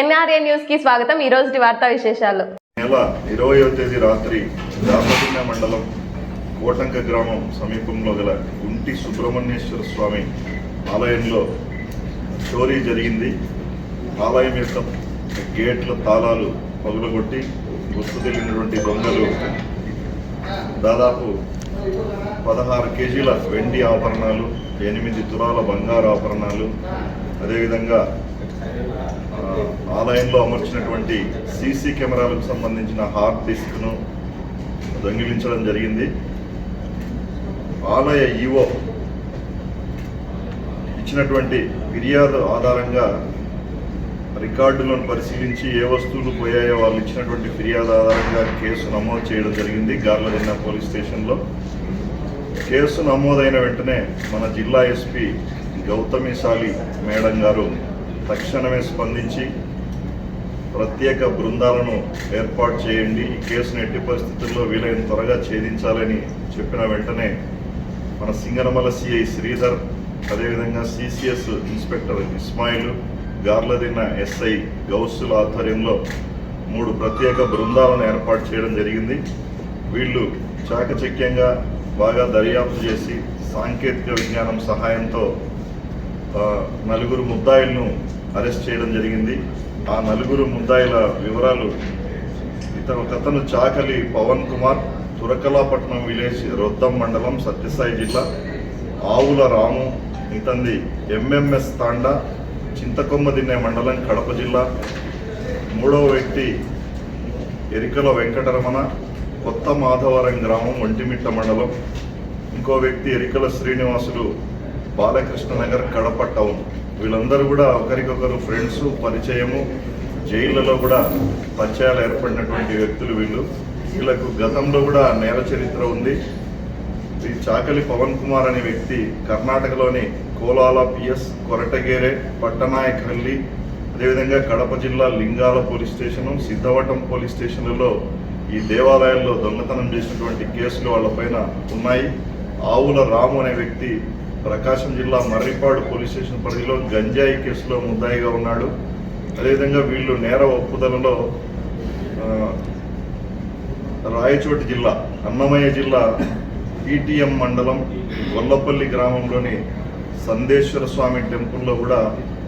NRA న్యూస్కి స్వాగతం. ఈ రోజు వార్తా విశేషాలు. నెల ఇరవయో తేదీ రాత్రి రామలింగ మండలం కోటంక గ్రామం సమీపంలో గల గుంటి సుబ్రహ్మణ్యేశ్వర స్వామి ఆలయంలో చోరీ జరిగింది. ఆలయం యొక్క గేట్ల తాళాలు పగులగొట్టి గుర్తు తెలియనటువంటి దొంగలు దాదాపు పదహారు కేజీల వెండి ఆభరణాలు ఎనిమిది తులాల బంగారు ఆభరణాలు అదేవిధంగా ఆలయంలో అమర్చినటువంటి సీసీ కెమెరాలకు సంబంధించిన హార్డ్ డిస్క్ను దొంగిలించడం జరిగింది. ఆలయ ఈవో ఇచ్చినటువంటి ఫిర్యాదు ఆధారంగా రికార్డులను పరిశీలించి ఏ వస్తువులు పోయాయో వాళ్ళు ఇచ్చినటువంటి ఫిర్యాదు ఆధారంగా కేసు నమోదు చేయడం జరిగింది గార్లదిన్న పోలీస్ స్టేషన్లో. కేసు నమోదైన వెంటనే మన జిల్లా ఎస్పీ గౌతమిశాలి మేడం గారు తక్షణమే స్పందించి ప్రత్యేక బృందాలను ఏర్పాటు చేయండి. ఈ కేసును ఎట్టి పరిస్థితుల్లో వీలైన త్వరగా ఛేదించాలని చెప్పిన వెంటనే మన సింగనమల సిఐ శ్రీధర్ అదేవిధంగా CCS inspector Ismail Garladinne SI గౌసుల ఆధ్వర్యంలో మూడు ప్రత్యేక బృందాలను ఏర్పాటు చేయడం జరిగింది. వీళ్ళు చాకచక్యంగా బాగా దర్యాప్తు చేసి సాంకేతిక విజ్ఞానం సహాయంతో నలుగురు ముద్దాయిలను అరెస్ట్ చేయడం జరిగింది. ఆ నలుగురు ముద్దాయిల వివరాలు. ఇతను కథను చాకలి పవన్ కుమార్ తురకలాపట్నం విలేజ్ రొద్దం మండలం సత్యసాయి జిల్లా ఆవుల రాము ఇతంది ఎంఎంఎస్ తాండా చింతకొమ్మదిన్నె మండలం కడప జిల్లా మూడవ వ్యక్తి ఎరికల వెంకటరమణ కొత్త మాధవరం గ్రామం ఒంటిమిట్ట మండలం ఇంకో వ్యక్తి ఎరికల శ్రీనివాసులు బాలకృష్ణ నగర్ కడప టౌన్. వీళ్ళందరూ కూడా ఒకరికొకరు ఫ్రెండ్స్ పరిచయము. జైళ్ళలో కూడా పరిచయాలు ఏర్పడినటువంటి వ్యక్తులు వీళ్ళు. వీళ్ళకు గతంలో కూడా నేర చరిత్ర ఉంది. ఈ చాకలి పవన్ కుమార్ అనే వ్యక్తి కర్ణాటకలోని కోలాల పిఎస్ కొరటగేరే పట్టనాయకహల్లి అదేవిధంగా కడప జిల్లా Lingala police station Siddavatam police స్టేషన్లలో ఈ దేవాలయాల్లో దొంగతనం చేసినటువంటి కేసులు వాళ్ళపైన ఉన్నాయి. ఆవుల రాము అనే వ్యక్తి ప్రకాశం జిల్లా మర్రిపాడు పోలీస్ స్టేషన్ పరిధిలో గంజాయి కేసులో ముద్దాయిగా ఉన్నాడు. అదేవిధంగా వీళ్ళు నేర ఒప్పుదలలో రాయచోటి జిల్లా అన్నమయ్య జిల్లా ఈటీఎం మండలం గొల్లపల్లి గ్రామంలోని సందేశ్వర స్వామి టెంపుల్లో కూడా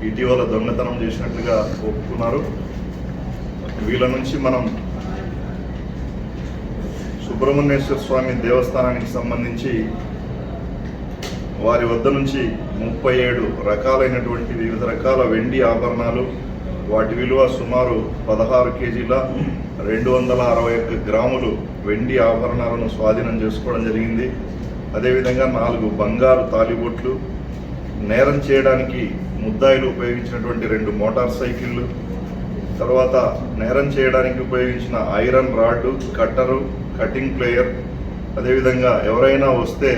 ఇటీవల దొంగతనం చేసినట్లుగా ఒప్పుకున్నారు. వీళ్ళ నుంచి మనం సుబ్రహ్మణ్యేశ్వర స్వామి దేవస్థానానికి సంబంధించి వారి వద్ద నుంచి ముప్పై ఏడు రకాలైనటువంటి వివిధ రకాల వెండి ఆభరణాలు వాటి విలువ సుమారు పదహారు కేజీల రెండు వందల అరవై ఒక్క గ్రాములు వెండి ఆభరణాలను స్వాధీనం చేసుకోవడం జరిగింది. అదేవిధంగా నాలుగు బంగారు తాలిబొట్లు నేరం చేయడానికి ముద్దాయిలు ఉపయోగించినటువంటి రెండు మోటార్ సైకిళ్ళు తర్వాత నేరం చేయడానికి ఉపయోగించిన iron rod cutter cutting plier. అదేవిధంగా ఎవరైనా వస్తే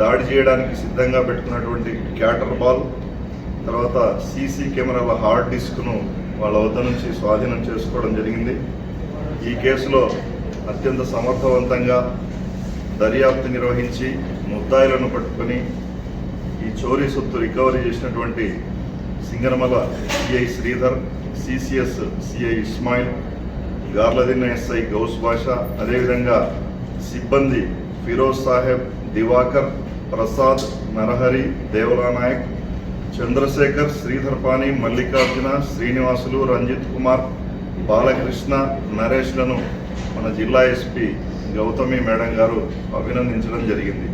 దాడి చేయడానికి సిద్ధంగా పెట్టుకున్నటువంటి క్యాటర్ బాల్ తర్వాత సీసీ కెమెరాల హార్డ్ డిస్క్ను వాళ్ళ వద్ద నుంచి స్వాధీనం చేసుకోవడం జరిగింది. ఈ కేసులో అత్యంత సమర్థవంతంగా దర్యాప్తు నిర్వహించి ముద్దాయిలను పట్టుకొని ఈ చోరీ సొత్తు రికవరీ చేసినటువంటి Singanamala CI Sridhar CCS CI Ismail Garladinne SI Gouse Basha అదేవిధంగా సిబ్బంది ఫిరోజ్ సాహెబ్ దివాకర్ ప్రసాద్ నరహరి దేవలానాయక్ చంద్రశేఖర్ శ్రీధర్పాణి మల్లికార్జున శ్రీనివాసులు రంజిత్ కుమార్ బాలకృష్ణ నరేష్లను మన జిల్లా ఎస్పీ గౌతమి మేడం గారు అభినందించడం జరిగింది.